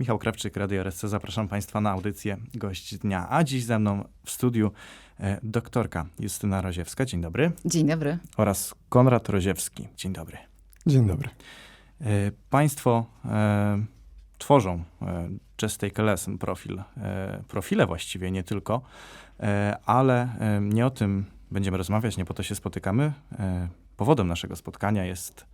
Michał Krawczyk, Radio RSC. Zapraszam Państwa na audycję Gość Dnia. A dziś ze mną w studiu e, doktorka Justyna Roziewska. Dzień dobry. Dzień dobry. Oraz Konrad Roziewski. Dzień dobry. Dzień dobry. E, państwo e, tworzą e, Just Take a Lesson profil, e, profile właściwie, nie tylko, e, ale e, nie o tym będziemy rozmawiać, nie po to się spotykamy. E, powodem naszego spotkania jest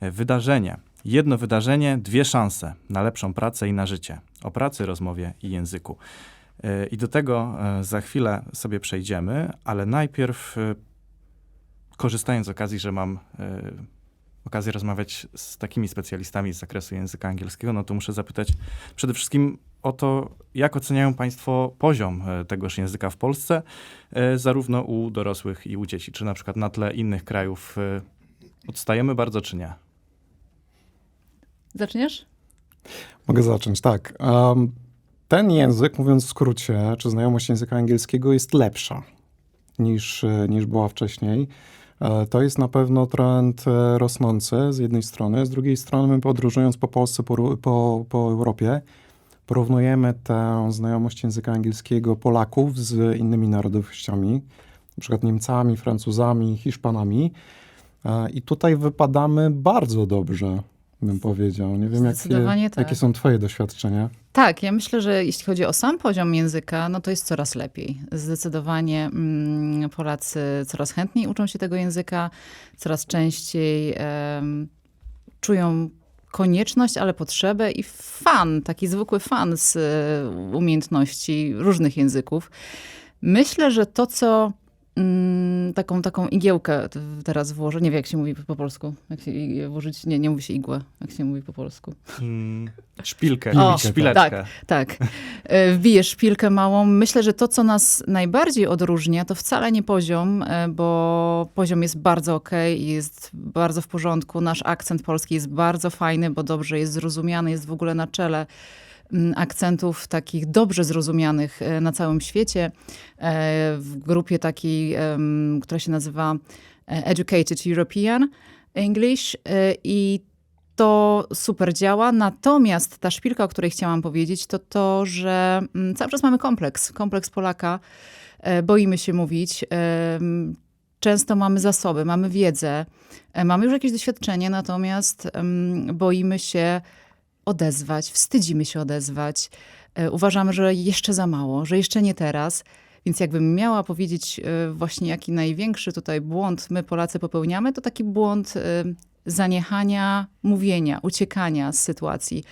wydarzenie. Jedno wydarzenie, dwie szanse na lepszą pracę i na życie. O pracy, rozmowie i języku. E, I do tego e, za chwilę sobie przejdziemy, ale najpierw, e, korzystając z okazji, że mam okazję rozmawiać z takimi specjalistami z zakresu języka angielskiego, no to muszę zapytać przede wszystkim o to, jak oceniają Państwo poziom tegoż języka w Polsce, zarówno u dorosłych i u dzieci. Czy na przykład na tle innych krajów odstajemy bardzo, czy nie? Zaczniesz? Mogę zacząć, tak. Um, ten język, mówiąc w skrócie, czy znajomość języka angielskiego jest lepsza niż, e, niż była wcześniej. E, To jest na pewno trend e, rosnący z jednej strony, z drugiej strony my podróżując po Polsce, po, po, po Europie, porównujemy tę znajomość języka angielskiego Polaków z innymi narodowościami, na Niemcami, Francuzami, Hiszpanami. I tutaj wypadamy bardzo dobrze, bym powiedział. Nie wiem, jakie, tak. jakie są twoje doświadczenia. Tak, ja myślę, że jeśli chodzi o sam poziom języka, no to jest coraz lepiej. Zdecydowanie mm, Polacy coraz chętniej uczą się tego języka, coraz częściej czują konieczność, ale potrzebę i fan, taki zwykły fan z e, umiejętności różnych języków. Myślę, że to, co taką, taką igiełkę teraz włożę, nie wiem jak się mówi po polsku, jak się włożyć, nie, nie mówi się igłę, jak się mówi po polsku. Mm, szpilkę, O, szpileczkę. tak. Tak. E, Wbijesz szpilkę małą. Myślę, że to, co nas najbardziej odróżnia, to wcale nie poziom, e, bo poziom jest bardzo okej i jest bardzo w porządku. Nasz akcent polski jest bardzo fajny, bo dobrze jest zrozumiany, jest w ogóle na czele mm, akcentów takich dobrze zrozumianych e, na całym świecie. E, W grupie takiej, która się nazywa e, Educated European English i to super działa. Natomiast ta szpilka, o której chciałam powiedzieć, to to, że cały czas mamy kompleks, kompleks Polaka. Boimy się mówić. Często mamy zasoby, mamy wiedzę, mamy już jakieś doświadczenie, natomiast boimy się odezwać, wstydzimy się odezwać. E, Uważamy, że jeszcze za mało, że jeszcze nie teraz. Więc jakbym miała powiedzieć e, właśnie, jaki największy tutaj błąd my Polacy popełniamy, to taki błąd e, zaniechania mówienia, uciekania z sytuacji.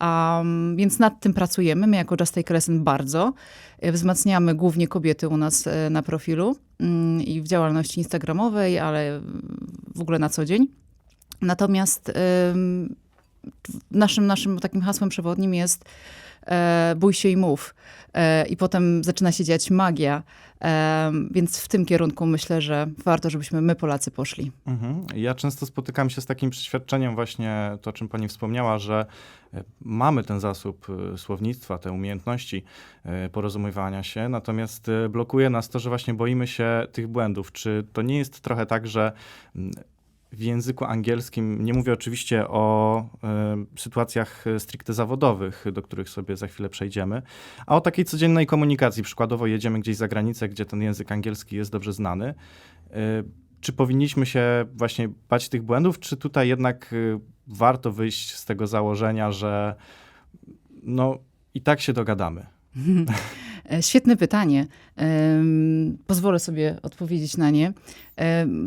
Um, więc nad tym pracujemy. My jako Just Take Lesson bardzo. Wzmacniamy głównie kobiety u nas na profilu mm, i w działalności instagramowej, ale w ogóle na co dzień. Natomiast em, naszym, naszym takim hasłem przewodnim jest e, bój się i mów. E, I potem zaczyna się dziać magia. E, więc w tym kierunku myślę, że warto, żebyśmy my Polacy poszli. Mhm. Ja często spotykam się z takim przeświadczeniem właśnie, to o czym pani wspomniała, że e, mamy ten zasób e, słownictwa, te umiejętności e, porozumiewania się, natomiast blokuje nas to, że właśnie boimy się tych błędów. Czy to nie jest trochę tak, że mm, w języku angielskim, nie mówię oczywiście o e, sytuacjach e, stricte zawodowych, do których sobie za chwilę przejdziemy, a o takiej codziennej komunikacji. Przykładowo jedziemy gdzieś za granicę, gdzie ten język angielski jest dobrze znany. E, czy powinniśmy się właśnie bać tych błędów, czy tutaj jednak y, warto wyjść z tego założenia, że no i tak się dogadamy? E, Świetne pytanie. Pozwolę sobie odpowiedzieć na nie.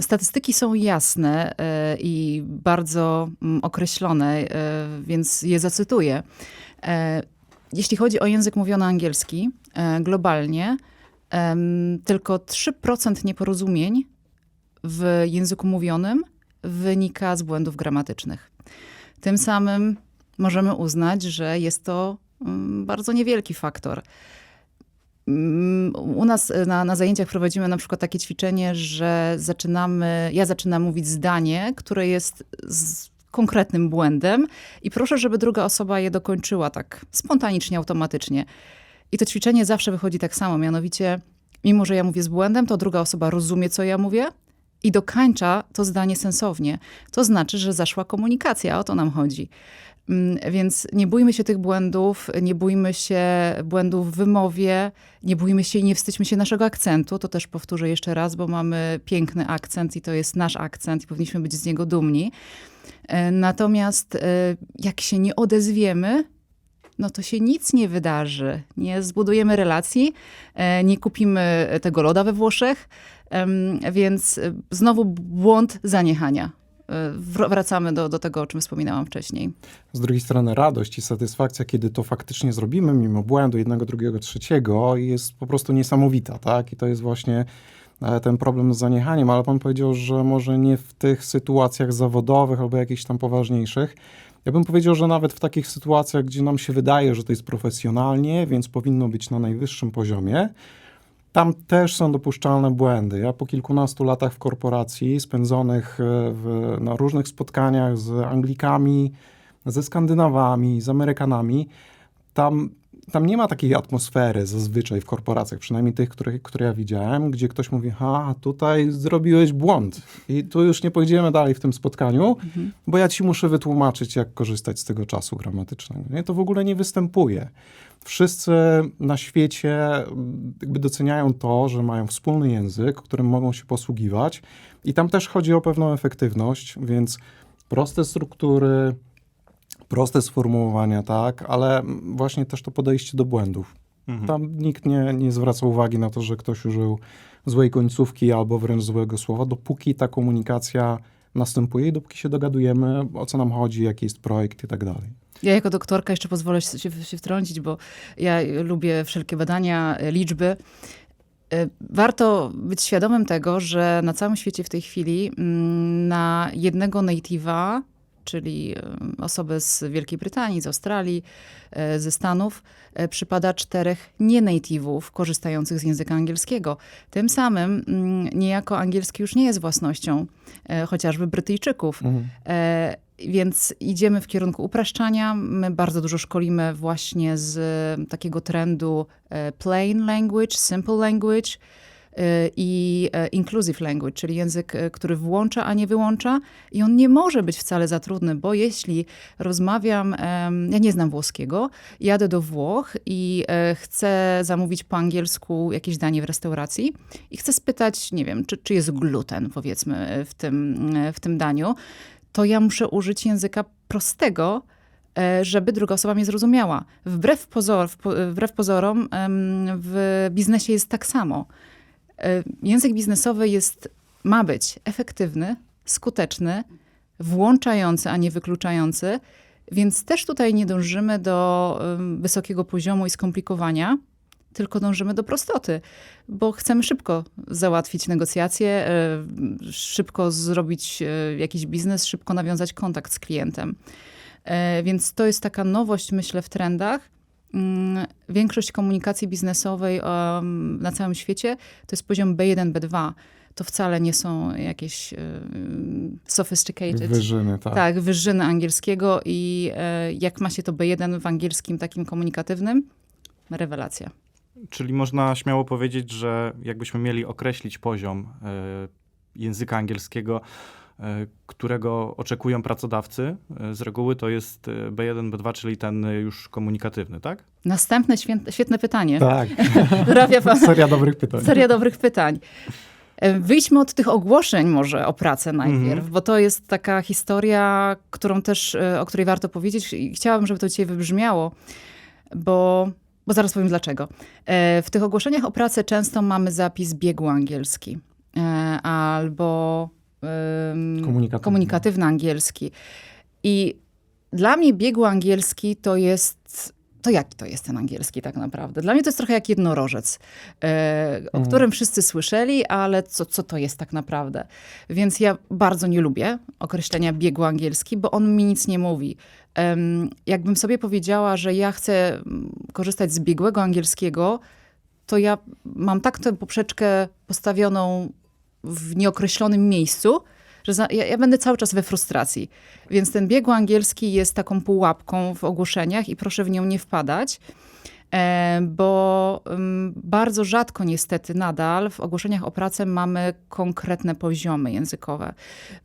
Statystyki są jasne e, i bardzo mm, określone, e, więc je zacytuję. Jeśli chodzi o język mówiony angielski, globalnie tylko 3% nieporozumień w języku mówionym wynika z błędów gramatycznych. Tym samym możemy uznać, że jest to mm, bardzo niewielki faktor. Mm, U nas e, na, na zajęciach prowadzimy na przykład takie ćwiczenie, że zaczynamy, ja zaczynam mówić zdanie, które jest z konkretnym błędem i proszę, żeby druga osoba je dokończyła tak spontanicznie, automatycznie. I to ćwiczenie zawsze wychodzi tak samo, mianowicie mimo, że ja mówię z błędem, to druga osoba rozumie, co ja mówię i dokańcza to zdanie sensownie. To znaczy, że zaszła komunikacja, o to nam chodzi. Mm, Więc nie bójmy się tych błędów, nie bójmy się błędów w wymowie, nie bójmy się i nie wstydźmy się naszego akcentu. To też powtórzę jeszcze raz, bo mamy piękny akcent i to jest nasz akcent i powinniśmy być z niego dumni. E, Natomiast e, jak się nie odezwiemy, no to się nic nie wydarzy. Nie zbudujemy relacji, e, nie kupimy tego loda we Włoszech, więc e, znowu błąd zaniechania. Wr- Wracamy do, do tego, o czym wspominałam wcześniej. Z drugiej strony radość i satysfakcja, kiedy to faktycznie zrobimy, mimo błędu jednego, drugiego, trzeciego, jest po prostu niesamowita, tak? I to jest właśnie e, ten problem z zaniechaniem, ale pan powiedział, że może nie w tych sytuacjach zawodowych albo jakichś tam poważniejszych. Ja bym powiedział, że nawet w takich sytuacjach, gdzie nam się wydaje, że to jest profesjonalnie, więc powinno być na najwyższym poziomie, tam też są dopuszczalne błędy. Ja po kilkunastu latach w korporacji, spędzonych e, w, na różnych spotkaniach z Anglikami, ze Skandynawami, z Amerykanami, tam, tam nie ma takiej atmosfery zazwyczaj w korporacjach, przynajmniej tych, które, które ja widziałem, gdzie ktoś mówi, ha, tutaj zrobiłeś błąd i tu już nie pójdziemy dalej w tym spotkaniu, bo ja ci muszę wytłumaczyć, jak korzystać z tego czasu gramatycznego. Nie? To w ogóle nie występuje. Wszyscy na świecie mm, jakby doceniają to, że mają wspólny język, którym mogą się posługiwać i tam też chodzi o pewną efektywność, więc proste struktury, proste sformułowania, tak, ale właśnie też to podejście do błędów. Mhm. Tam nikt nie, nie zwraca uwagi na to, że ktoś użył złej końcówki albo wręcz złego słowa, dopóki ta komunikacja następuje i dopóki się dogadujemy, o co nam chodzi, jaki jest projekt i tak dalej. Ja jako doktorka jeszcze pozwolę się, się, wtrącić, bo ja lubię wszelkie badania, e, liczby. E, Warto być świadomym tego, że na całym świecie w tej chwili mm, na jednego native'a, czyli osobę z Wielkiej Brytanii, z Australii, e, ze Stanów, e, przypada czterech nie-native'ów korzystających z języka angielskiego. Tym samym mm, niejako angielski już nie jest własnością e, chociażby Brytyjczyków. E, więc idziemy w kierunku upraszczania. My bardzo dużo szkolimy właśnie z takiego trendu plain language, simple language i e, inclusive language, czyli język, e, który włącza, a nie wyłącza. I on nie może być wcale za trudny, bo jeśli rozmawiam, ja nie znam włoskiego, jadę do Włoch i e, chcę zamówić po angielsku jakieś danie w restauracji i chcę spytać, nie wiem, czy, czy jest gluten, powiedzmy, w tym, w tym daniu, to ja muszę użyć języka prostego, żeby druga osoba mnie zrozumiała. Wbrew, pozor, wbrew pozorom w biznesie jest tak samo. E, Język biznesowy jest, ma być efektywny, skuteczny, włączający, a nie wykluczający, więc też tutaj nie dążymy do wysokiego poziomu i skomplikowania, tylko dążymy do prostoty, bo chcemy szybko załatwić negocjacje, e, szybko zrobić e, jakiś biznes, szybko nawiązać kontakt z klientem. Więc to jest taka nowość, myślę, w trendach. Mm, Większość komunikacji biznesowej na całym świecie to jest poziom B1, B2. To wcale nie są jakieś e, sophisticated Wyżyny, tak. tak, wyżyny angielskiego i e, jak ma się to B1 w angielskim takim komunikatywnym, rewelacja. Czyli można śmiało powiedzieć, że jakbyśmy mieli określić poziom e, języka angielskiego, e, którego oczekują pracodawcy, e, z reguły to jest e, B1, B2, czyli ten e, już komunikatywny, tak? Następne święt- świetne pytanie. Tak, pan seria dobrych pytań. seria dobrych pytań. E, Wyjdźmy od tych ogłoszeń może o pracę najpierw, Mhm. bo to jest taka historia, którą też, e, o której warto powiedzieć i chciałabym, żeby to dzisiaj wybrzmiało, bo, bo zaraz powiem dlaczego. E, W tych ogłoszeniach o pracę często mamy zapis biegu angielski e, albo em, Komunikatywny. komunikatywny angielski. I dla mnie biegu angielski to jest. To jaki to jest ten angielski tak naprawdę? Dla mnie to jest trochę jak jednorożec, e, o Mhm. którym wszyscy słyszeli, ale co, co to jest tak naprawdę? Więc ja bardzo nie lubię określenia biegu angielski, bo on mi nic nie mówi. Jakbym sobie powiedziała, że ja chcę mm, korzystać z biegłego angielskiego, to ja mam tak tę poprzeczkę postawioną w nieokreślonym miejscu, że za, ja, ja będę cały czas we frustracji. Więc ten biegły angielski jest taką pułapką w ogłoszeniach i proszę w nią nie wpadać. E, bo ym, bardzo rzadko niestety nadal w ogłoszeniach o pracę mamy konkretne poziomy językowe.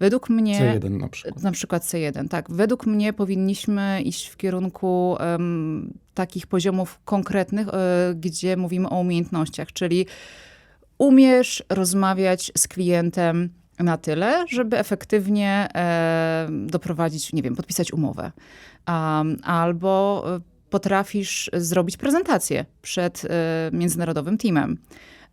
Według mnie... C1 na przykład. Na przykład C1, tak. Według mnie powinniśmy iść w kierunku takich poziomów konkretnych, e, gdzie mówimy o umiejętnościach, czyli umiesz rozmawiać z klientem na tyle, żeby efektywnie e, doprowadzić, nie wiem, podpisać umowę. Am, albo e, potrafisz zrobić prezentację przed e, międzynarodowym teamem.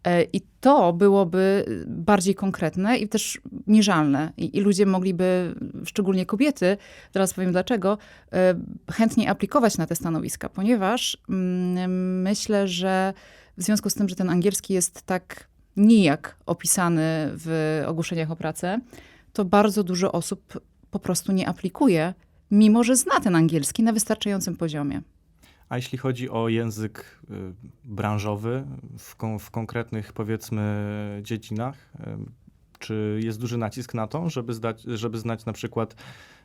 E, I to byłoby bardziej konkretne i też mierzalne. I, I ludzie mogliby, szczególnie kobiety, teraz powiem dlaczego, e, chętnie aplikować na te stanowiska, ponieważ mm, myślę, że w związku z tym, że ten angielski jest tak nijak opisany w ogłoszeniach o pracę, to bardzo dużo osób po prostu nie aplikuje, mimo że zna ten angielski na wystarczającym poziomie. A jeśli chodzi o język y, branżowy w, kon, w konkretnych, powiedzmy, dziedzinach, y, czy jest duży nacisk na to, żeby, zdać, żeby znać na przykład,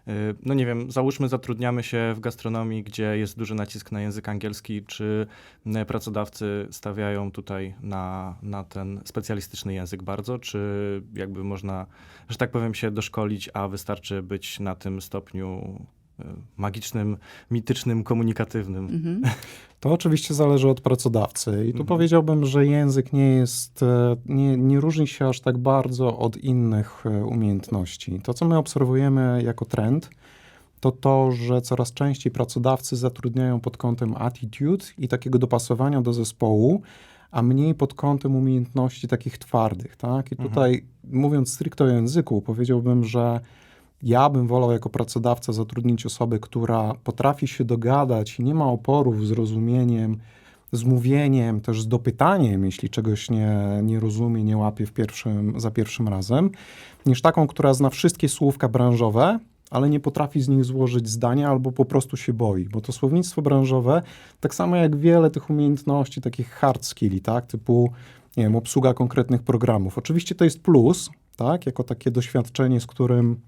y, no nie wiem, załóżmy zatrudniamy się w gastronomii, gdzie jest duży nacisk na język angielski, czy y, pracodawcy stawiają tutaj na, na ten specjalistyczny język bardzo, czy jakby można, że tak powiem, się doszkolić, a wystarczy być na tym stopniu magicznym, mitycznym, komunikatywnym. Mhm. To oczywiście zależy od pracodawcy i tu Mhm. powiedziałbym, że język nie jest, e, nie, nie różni się aż tak bardzo od innych e, umiejętności. To, co my obserwujemy jako trend, to to, że coraz częściej pracodawcy zatrudniają pod kątem attitude i takiego dopasowania do zespołu, a mniej pod kątem umiejętności takich twardych, tak? I Mhm. tutaj mówiąc stricte o języku, powiedziałbym, że ja bym wolał jako pracodawca zatrudnić osobę, która potrafi się dogadać i nie ma oporów z rozumieniem, z mówieniem, też z dopytaniem, jeśli czegoś nie, nie rozumie, nie łapie w pierwszym, za pierwszym razem, niż taką, która zna wszystkie słówka branżowe, ale nie potrafi z nich złożyć zdania albo po prostu się boi, bo to słownictwo branżowe, tak samo jak wiele tych umiejętności, takich hard skilli, tak, typu, nie wiem, obsługa konkretnych programów. Oczywiście to jest plus, tak, jako takie doświadczenie, z którym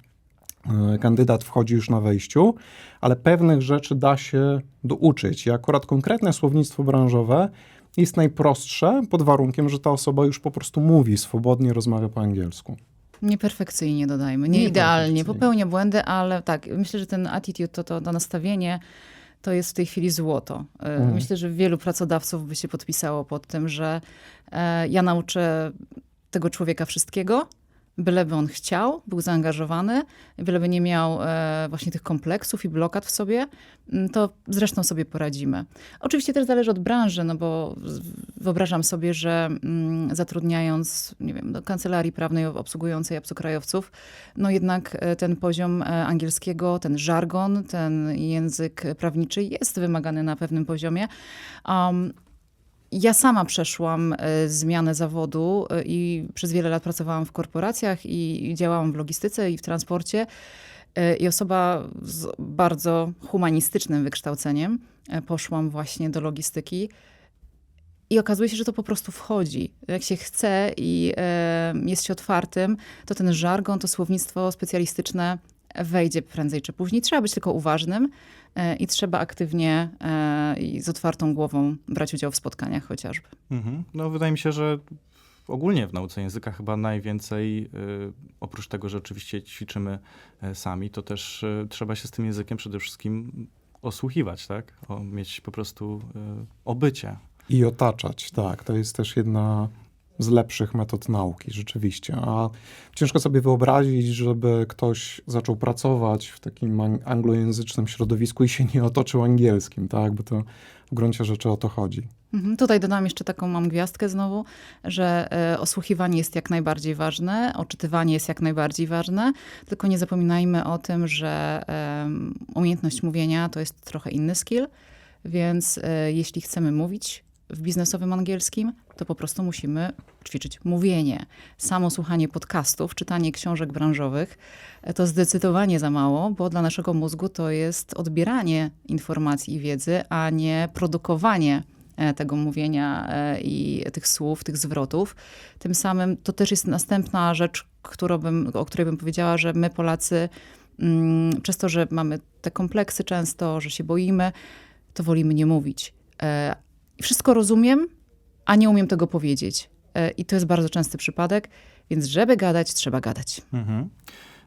kandydat wchodzi już na wejściu, ale pewnych rzeczy da się douczyć. I akurat konkretne słownictwo branżowe jest najprostsze pod warunkiem, że ta osoba już po prostu mówi swobodnie, rozmawia po angielsku. Nieperfekcyjnie dodajmy, nie Nie idealnie, popełnia błędy, ale tak, myślę, że ten attitude, to, to, to nastawienie, to jest w tej chwili złoto. E, Mhm. Myślę, że wielu pracodawców by się podpisało pod tym, że e, ja nauczę tego człowieka wszystkiego, byleby on chciał, był zaangażowany, byleby nie miał e, właśnie tych kompleksów i blokad w sobie, m, to zresztą sobie poradzimy. Oczywiście też zależy od branży, no bo wyobrażam sobie, że mm, zatrudniając, nie wiem, do kancelarii prawnej obsługującej obcokrajowców, no jednak e, ten poziom e, angielskiego, ten żargon, ten język prawniczy jest wymagany na pewnym poziomie. Um, ja sama przeszłam e, zmianę zawodu e, i przez wiele lat pracowałam w korporacjach i, działałam w logistyce i w transporcie. E, I osoba z bardzo humanistycznym wykształceniem poszłam właśnie do logistyki. I okazuje się, że to po prostu wchodzi. Jak się chce i jest się otwartym, to ten żargon, to słownictwo specjalistyczne wejdzie prędzej czy później. Trzeba być tylko uważnym e, i trzeba aktywnie e, i z otwartą głową brać udział w spotkaniach chociażby. Mhm. No wydaje mi się, że ogólnie w nauce języka chyba najwięcej, y, oprócz tego, że oczywiście ćwiczymy y, sami, to też y, trzeba się z tym językiem przede wszystkim osłuchiwać, tak? O, mieć po prostu obycie. I otaczać, tak. To jest też jedna z lepszych metod nauki, rzeczywiście. A ciężko sobie wyobrazić, żeby ktoś zaczął pracować w takim ang- anglojęzycznym środowisku i się nie otoczył angielskim, tak? Bo to w gruncie rzeczy o to chodzi. Mhm. Tutaj dodam jeszcze taką mam gwiazdkę znowu, że e, osłuchiwanie jest jak najbardziej ważne, oczytywanie jest jak najbardziej ważne, tylko nie zapominajmy o tym, że em, umiejętność mówienia to jest trochę inny skill, więc e, jeśli chcemy mówić w biznesowym angielskim, to po prostu musimy ćwiczyć mówienie. Samo słuchanie podcastów, czytanie książek branżowych e, to zdecydowanie za mało, bo dla naszego mózgu to jest odbieranie informacji i wiedzy, a nie produkowanie e, tego mówienia e, i tych słów, tych zwrotów. Tym samym to też jest następna rzecz, bym, o której bym powiedziała, że my Polacy, mm, przez to, że mamy te kompleksy często, że się boimy, to wolimy nie mówić. Wszystko rozumiem, a nie umiem tego powiedzieć. E, I to jest bardzo częsty przypadek, więc żeby gadać, trzeba gadać. Mhm.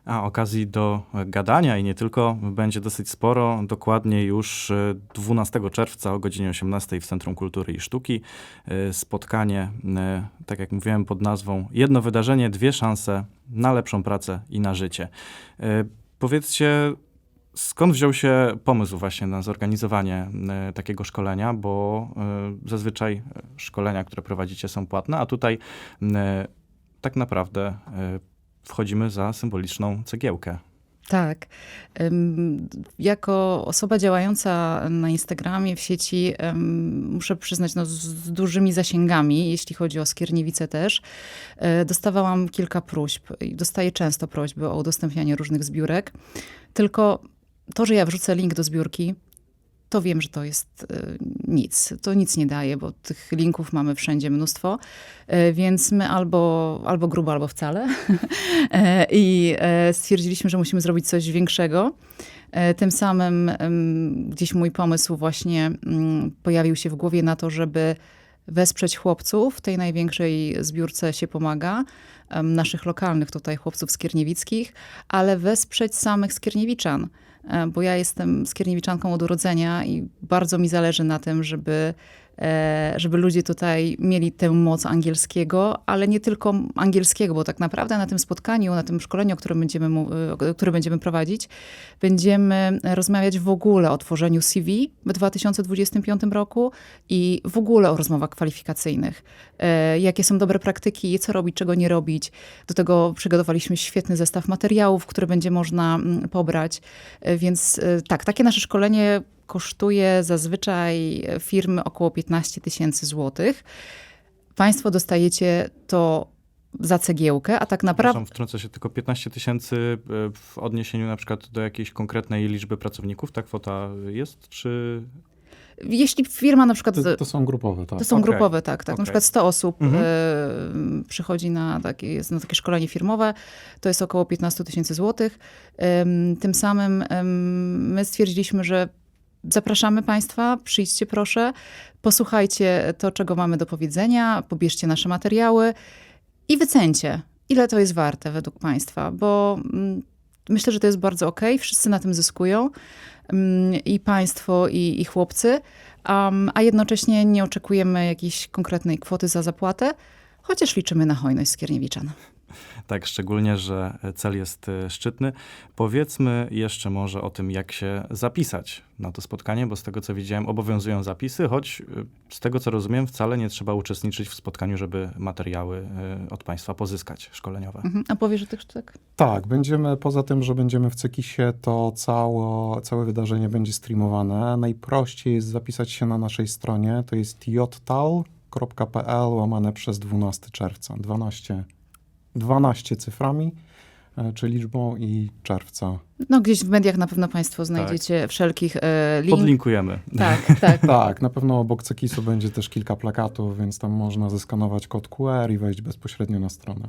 A okazji do e, gadania i nie tylko będzie dosyć sporo. Dokładnie już e, 12 czerwca o godzinie 18 w Centrum Kultury i Sztuki e, spotkanie, e, tak jak mówiłem, pod nazwą Jedno wydarzenie, dwie szanse na lepszą pracę i na życie. E, Powiedzcie, skąd wziął się pomysł właśnie na zorganizowanie e, takiego szkolenia, bo e, zazwyczaj szkolenia, które prowadzicie są płatne, a tutaj e, tak naprawdę wchodzimy za symboliczną cegiełkę. Tak. Jako osoba działająca na Instagramie, w sieci, muszę przyznać, no, z- dużymi zasięgami, jeśli chodzi o Skierniewice też, dostawałam kilka próśb i dostaję często prośby o udostępnianie różnych zbiórek. Tylko to, że ja wrzucę link do zbiórki, to wiem, że to jest e, nic. To nic nie daje, bo tych linków mamy wszędzie mnóstwo, E, więc my albo, albo grubo, albo wcale. E, I stwierdziliśmy, że musimy zrobić coś większego. Tym samym gdzieś mój pomysł właśnie mm, pojawił się w głowie na to, żeby wesprzeć chłopców. W tej największej zbiórce się pomaga, naszych lokalnych tutaj chłopców skierniewickich, ale wesprzeć samych skierniewiczan. Bo ja jestem skierniewiczanką od urodzenia i bardzo mi zależy na tym, żeby, żeby ludzie tutaj mieli tę moc angielskiego, ale nie tylko angielskiego, bo tak naprawdę na tym spotkaniu, na tym szkoleniu, które będziemy, e, które będziemy prowadzić, będziemy rozmawiać w ogóle o tworzeniu CV w 2025 roku i w ogóle o rozmowach kwalifikacyjnych. E, Jakie są dobre praktyki, co robić, czego nie robić. Do tego przygotowaliśmy świetny zestaw materiałów, które będzie można mm, pobrać. E, Więc e, tak, takie nasze szkolenie kosztuje zazwyczaj firmy około 15 tysięcy złotych. Państwo dostajecie to za cegiełkę, a tak naprawdę wtrącę się tylko 15 tysięcy e, w odniesieniu na przykład do jakiejś konkretnej liczby pracowników. Ta kwota jest, czy... jeśli firma na przykład... To, to są grupowe, tak. To są Okej. grupowe, tak. tak. Okej. Na przykład 100 osób Mhm. e, przychodzi na takie, jest na takie szkolenie firmowe. To jest około 15 tysięcy złotych. Tym samym em, my stwierdziliśmy, że zapraszamy Państwa, przyjdźcie proszę, posłuchajcie to, czego mamy do powiedzenia, pobierzcie nasze materiały i wycencie, ile to jest warte według Państwa, bo mm, myślę, że to jest bardzo okej, wszyscy na tym zyskują mm, i Państwo, i, i chłopcy. Um, a jednocześnie nie oczekujemy jakiejś konkretnej kwoty za zapłatę, chociaż liczymy na hojność Skierniewiczan. Tak, szczególnie, że cel jest e, szczytny. Powiedzmy jeszcze może o tym, jak się zapisać na to spotkanie, bo z tego, co widziałem, obowiązują zapisy, choć e, z tego, co rozumiem, wcale nie trzeba uczestniczyć w spotkaniu, żeby materiały e, od państwa pozyskać szkoleniowe. Mhm. A powiesz o tych sztuk? Tak, będziemy, poza tym, że będziemy w Cekisie, to cało, całe wydarzenie będzie streamowane. Najprościej jest zapisać się na naszej stronie, to jest jtal.pl łamane przez 12 czerwca. 12, 12 cyframi, e, czy liczbą i czerwca. No gdzieś w mediach na pewno Państwo znajdziecie wszelkich e, link. Podlinkujemy. Tak, tak. Tak, na pewno obok Cekisu będzie też kilka plakatów, więc tam można zeskanować kod QR i wejść bezpośrednio na stronę.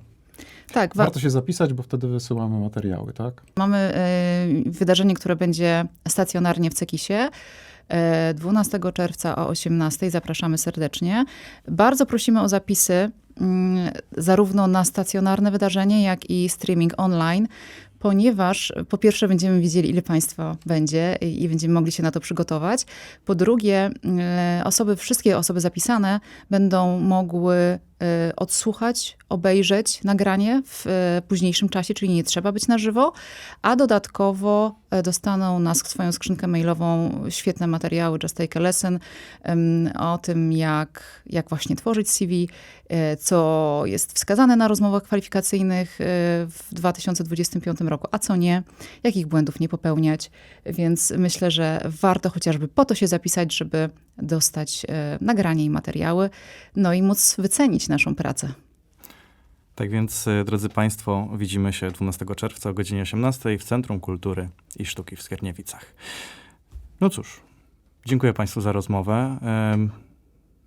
tak wa- Warto się zapisać, bo wtedy wysyłamy materiały, tak? mamy e, wydarzenie, które będzie stacjonarnie w Cekisie. E, 12 czerwca o 18 zapraszamy serdecznie. Bardzo prosimy o zapisy zarówno na stacjonarne wydarzenie, jak i streaming online, ponieważ po pierwsze będziemy wiedzieli, ile państwa będzie i będziemy mogli się na to przygotować. Po drugie, e, osoby, wszystkie osoby zapisane będą mogły e, odsłuchać, obejrzeć nagranie w e, późniejszym czasie, czyli nie trzeba być na żywo, a dodatkowo e, dostaną na sk- swoją skrzynkę mailową świetne materiały Just Take a Lesson o tym, jak, jak właśnie tworzyć CV, co jest wskazane na rozmowach kwalifikacyjnych w 2025 roku, a co nie, jakich błędów nie popełniać. Więc myślę, że warto chociażby po to się zapisać, żeby dostać e, nagranie i materiały, no i móc wycenić naszą pracę. Tak więc, e, drodzy Państwo, widzimy się 12 czerwca o godzinie 18 w Centrum Kultury i Sztuki w Skierniewicach. No cóż, dziękuję Państwu za rozmowę.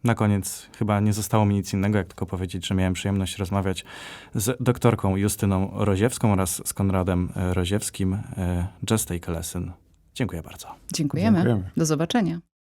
Na koniec chyba nie zostało mi nic innego, jak tylko powiedzieć, że miałem przyjemność rozmawiać z doktorką Justyną Roziewską oraz z Konradem e, Roziewskim, Just Take a Lesson. Dziękuję bardzo. Dziękujemy. Dziękujemy. Do zobaczenia.